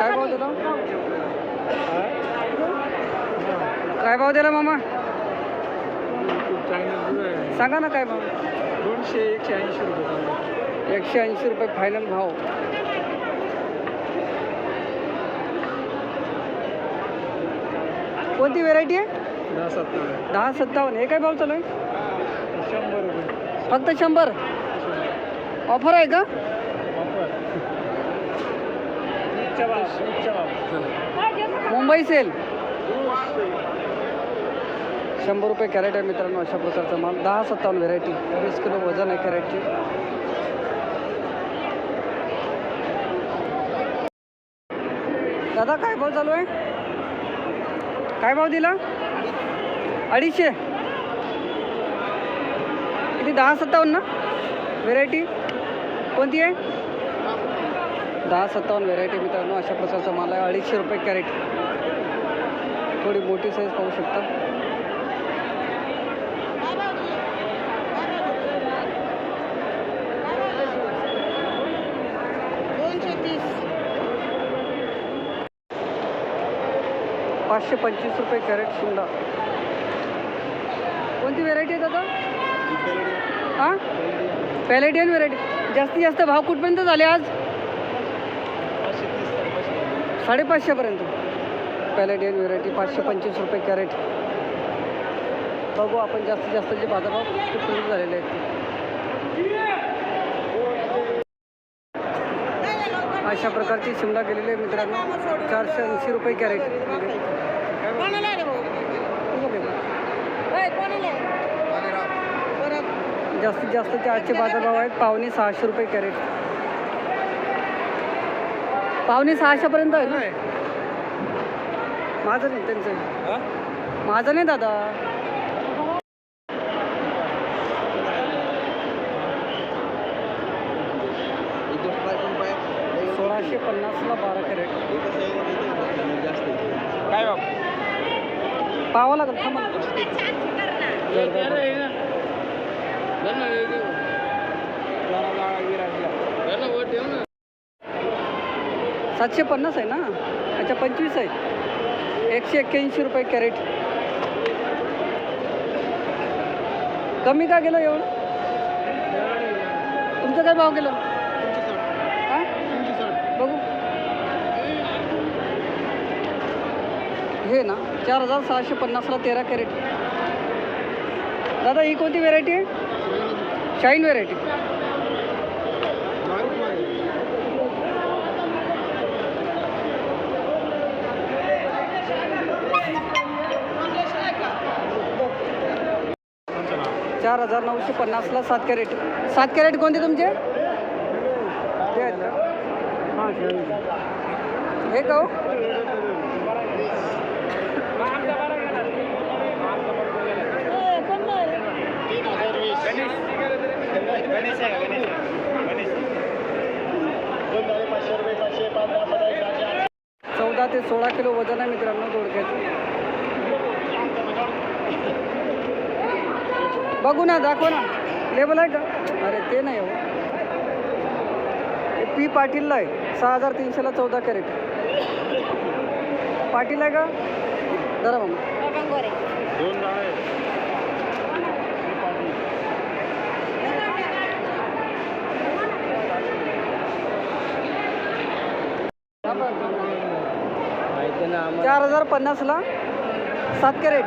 काय भाव दिला? काय भाव दिला मामा? सांगा ना काय भाव? दोनशे एकशे ऐंशी रुपये एकशे ऐंशी रुपये फायनल भाव. कोणती व्हेरायटी आहे? दहा सत्तर दहा सत्तावन्न. हे काय भाव चालू आहे? शंभर रुपये. फक्त शंभर? ऑफर आहे का उच्च भाव उच्च भाव मुंबई सेल. शंभर रुपये कॅरेट आहे मित्रांनो अशा प्रकारचा माल. दहा सत्तावन्न व्हेरायटी वीस किलो वजन आहे कॅरेटची. दादा काय भाव चालू आहे? काय भाव दिला? अडीचशे. किती? दहा सत्तावन्न? ना व्हेरायटी कोणती आहे? दहा सत्तावन्न व्हेरायटी मित्रांनो अशा प्रकारचा माल आहे. अडीचशे रुपये कॅरेट थोडी मोठी साईज पाहू शकता. पाचशे पंचवीस रुपये कॅरेट शिमला. कोणती व्हेरायटी आहे दादा? हां पॅलेडियन व्हेरायटी जास्तीत जास्त भाव कुठपर्यंत झाले आज? साडेपाचशेपर्यंत पॅलेडियन व्हेरायटी पाचशे पंचवीस रुपये कॅरेट. बघू आपण जास्तीत जास्त जे बाजारभाव कुठपर्यंत झालेले आहेत अशा प्रकारची शिमला गेलेली आहे मित्रांनो. चारशे ऐंशी रुपये कॅरेट. जास्तीत जास्तचे आजचे बाजारभाव आहेत पावणे सहाशे रुपये कॅरेट. पावणे सहाशेपर्यंत आहे ना? माझं नाही त्यांचं माझं नाही दादा. सोळाशे पन्नासला बारा कॅरेट. काय भाव पाहावं लागेल थांबा ना. सातशे पन्नास आहे ना? अच्छा पंचवीस आहे. एकशे एक्क्याऐंशी रुपये कॅरेट. कमी का गेलं एवढं? तुमचं काय भाव गेलं? हां? बघू. हे ना चार हजार सहाशे पन्नासला तेरा कॅरेट. दादा ही कोणती व्हेरायटी आहे? Shine variety. चार हजार नऊशे पन्नासला सात कॅरेट. सात कॅरेट कोणते तुमचे? ते आहेत का हे का हो सोळा किलो वजन आहे मित्रांनो दोडक्याचं बघू ना दाखव ना. लेबल आहे का? अरे ते नाही हो. पी पाटीलला आहे. सहा हजार तीनशेला चौदा कॅरेट. पाटील आहे का? जरा मग. चार हजार पन्नासला सात कॅरेट.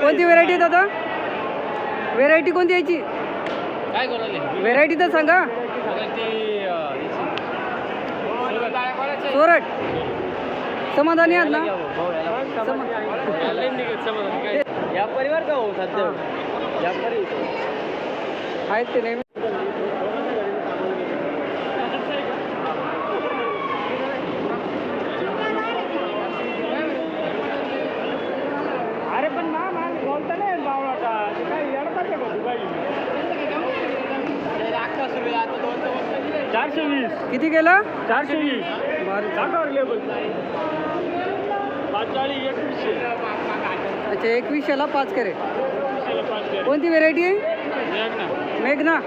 कोणती व्हेरायटी आहे दादा? व्हेरायटी कोणती यायची? काय व्हेरायटी तर सांगा. सोरट. समाधानी आहात ना? या परिवार का हो सध्या? या परिवार आहेत ते नेहमी. दुबाई चारशे वीस. किती गेला चारशे वीस. टाकावर लेबल. एकवीसशे. अच्छा एकवीसशेला पाच कॅरेट. द्या. कोणती व्हेरायटी आहे? मेघना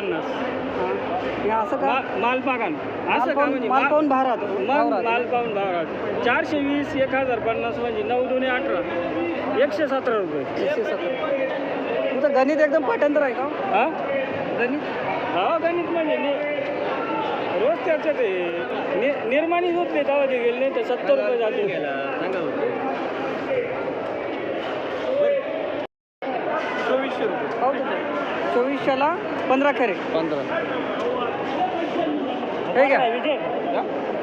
पन्नास. हां असं का? मा- माल पागान असं का म्हणजे माल पाहून भारात. मग. माल पाहून भाव चारशे वीस एक हजार पन्नास म्हणजे नऊ दोन्ही अठरा. एकशे सतरा रुपये. तुझं गणित एकदम पाठांतर आहे का? हा? गणित? हा गणित म्हणजे नि- रोज त्याच्यात आहे. नि- निर्माणी होत नाही तेव्हा ते गेले नाही तर सत्तर रुपये झाले. चोवीसशे रुपये. चोवीसशेला पंधरा कॅरेट पंधरा. हे घ्या.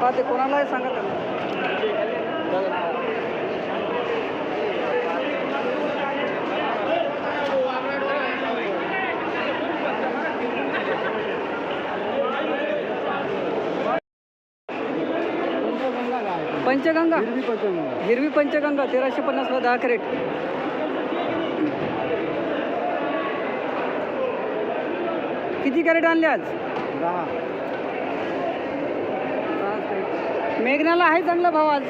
हा ते कोणाला आहे सांगा त्यांना पंचगंगा. हिरवी पंचगंगा तेराशे पन्नासला दहा कॅरेट. किती कॅरेट आणले आज? दहा. मेघनाला आहे चांगला भाव आज.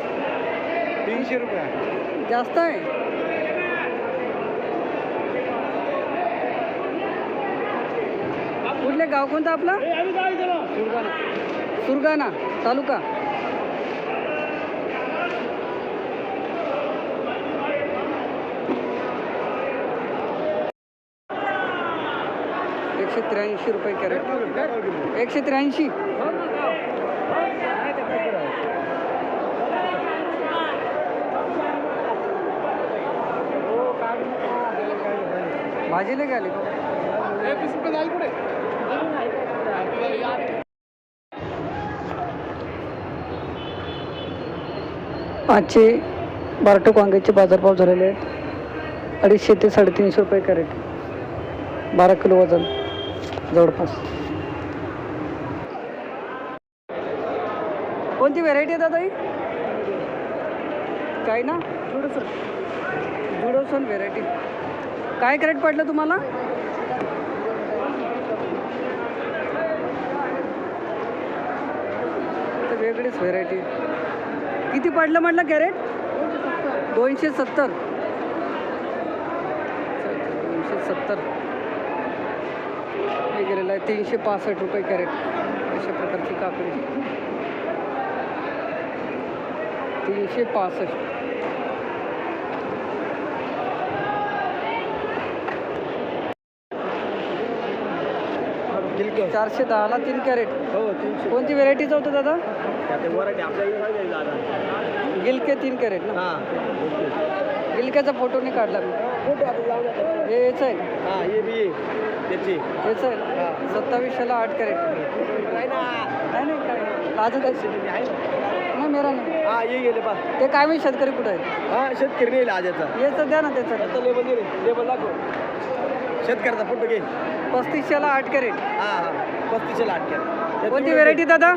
तीनशे रुपये जास्त आहे? कुठले गाव कोणतं आपलं? सुरगाणा. सुरगाणा तालुका. एकशे त्र्याऐंशी रुपये कॅरेट. एकशे त्र्याऐंशी. भाजीला गेले का आजचे बारटोक वांग्याचे बाजारभाव झालेले आहेत. अडीचशे ते साडेतीनशे रुपये कॅरेट. बारा किलो वजन. जवळपास. कोणती व्हेरायटी आहे दादा ही? काय ना? जुडोसन व्हेरायटी काय करेक्ट पडलं तुम्हाला? तर वेगळीच व्हेरायटी किती पडलं म्हटलं कॅरेट दोनशे सत्तर दोनशे सत्तर हे गेलेलं आहे. तीनशे पासष्ट रुपये कॅरेट अशा प्रकारची काकडी. तीनशे पासष्ट. चारशे दहाला तीन कॅरेट. हो तीनशे. कोणती व्हेरायटीचं होतं दादा? गिलके तीन कॅरेट ना? हां. गिलक्याचा फोटो नाही काढला मी. हे याचं आहे. हां त्याची. याचं आहे सत्तावीसशेला आठ कॅरेट. नाही ना. नाही नाही काय? आहे ना. नाही मेरा नाही. हां ये गेले पा ते काय मी शेतकरी कुठं आहे? हां शेतकरी नाही आज याचा द्या ना त्याचं याचा लेबल लेबल दाखव. शेतकऱ्याचा फोटो घे. पस्तीसशेला आठ कॅरेट. हां हां. पस्तीसशे लाट घ्या कोणती व्हेरायटी दादा?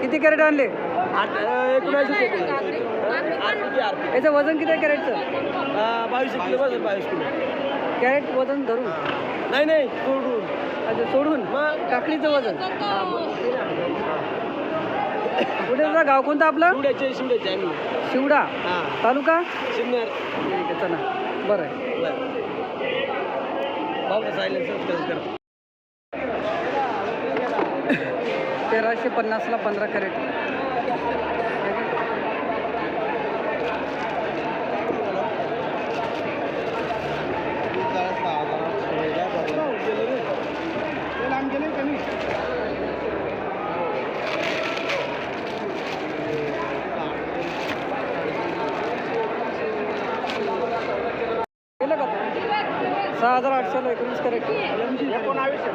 किती कॅरेट आणले? आठ एकोणऐंशी याचं वजन किती कॅरेटचं? बावीस किलो बस बावीस किलो. कॅरेट वजन धरून? नाही नाही सोडून. अच्छा सोडून? मग काकडीचं वजन. कुठे दादा गाव कोणतं आपलं? शिवड्याचे शिवड्याचे आम्ही. शिवडा? हां. तालुका? शिवनेर. ठीक आहे चला. बरं. आहे बरं. पाहू सायलेन्स सबस्क्राईब कर. तेराशे पन्नासला पंधरा कॅरेट केलं का सहा हजार आठशेला एकोणीस एकोणावीसशे.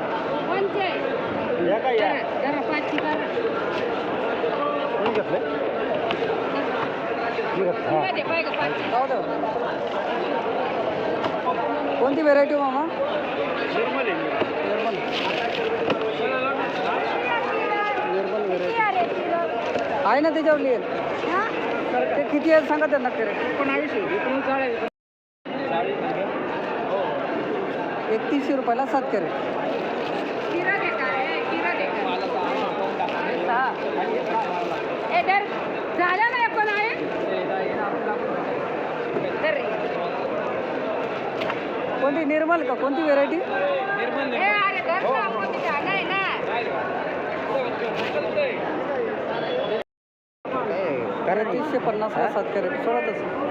कोणते व्हेरायटी मामा? निर्मल आहे निर्मल. निर्मल. व्हेरायटी आहे ना त्याच्यावर लिहिल ते किती आहेत सांगा त्यांना कॅरेट. एकोणावीसशे एकोणचाळीस हो एकतीसशे रुपयाला सात कॅरेट झालं ना पण आहे? दर रे. कोणती निर्मल का? कोणती व्हेरायटी है. ना. तीसशे पन्नास सात कॅरेट सोळा तसं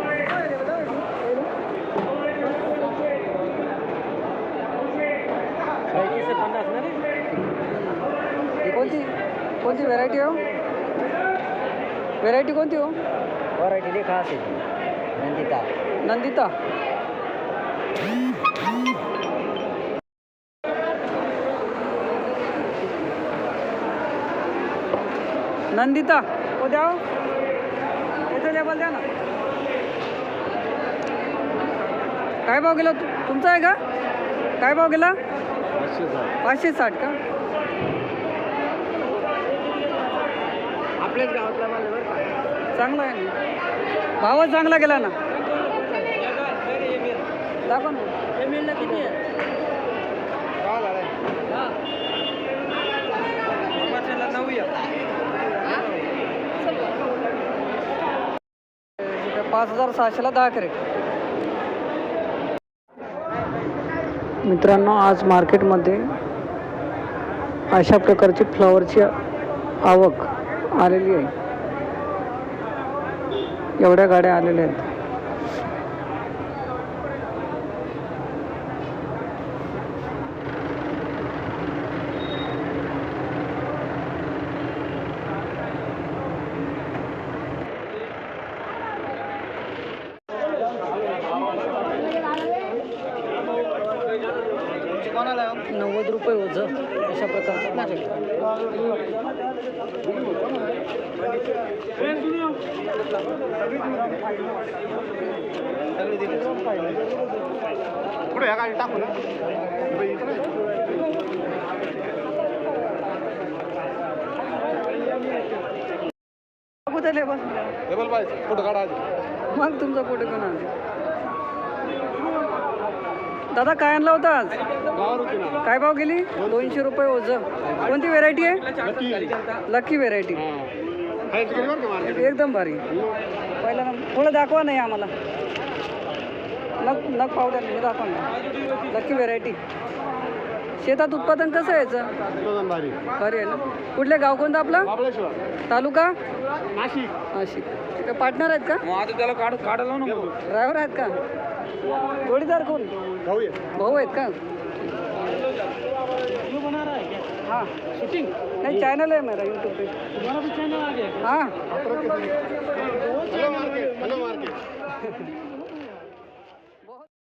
ही कोणती? कोणती व्हेरायटी हो? व्हेरायटी कोणती हो? व्हरायटी खास आहे नंदिता. नंदिता. नंदिता हो द्या हो. याचं लेबल द्या ना. काय भाव गेला तु तुमचा आहे का? काय भाव गेला? पाचशे साठ का? आपल्याच गावातला माल बरं का. चांगला आहे ना. भावच चांगला गेला ना. दाखव ना. किती आहे पाच हजार सहाशेला दहा कॅरेट. मित्रांनो आज मार्केटमध्ये अशा प्रकारची फ्लॉवरची आवक आलेली आहे. एवढ्या गाड्या आलेल्या आहेत. नव्वद रुपये होतं अशा प्रकारचं पुढे या गाडी टाकू ना. लेबल टेबल पाहिजे फोटो काढा मग तुमचा फोटो घेऊन आणते दादा काय आणला होता आज? काय भाव गेली? दोनशे रुपये ओझं. कोणती व्हेरायटी आहे? नक्की लकी व्हेरायटी एकदम भारी. पहिला ना थोडं दाखवा नाही आम्हाला. नग नग पावडर हे दाखवा ना. लकी व्हेरायटी शेतात उत्पादन कसं आहे याचं? भारी. भारी आहे ना. कुठले गाव कोणतं आपलं? तालुका? नाशिक. नाशिक. ते पार्टनर आहेत का? मग आता त्याला काढ काढायला ना ड्रायव्हर आहेत का? जोडीदार कोण? जाऊया भाऊ आहेत का? हाँ. शूटिंग नहीं चैनल है मेरा यूट्यूब पे. तुम्हारा भी चैनल आ गया हाँ.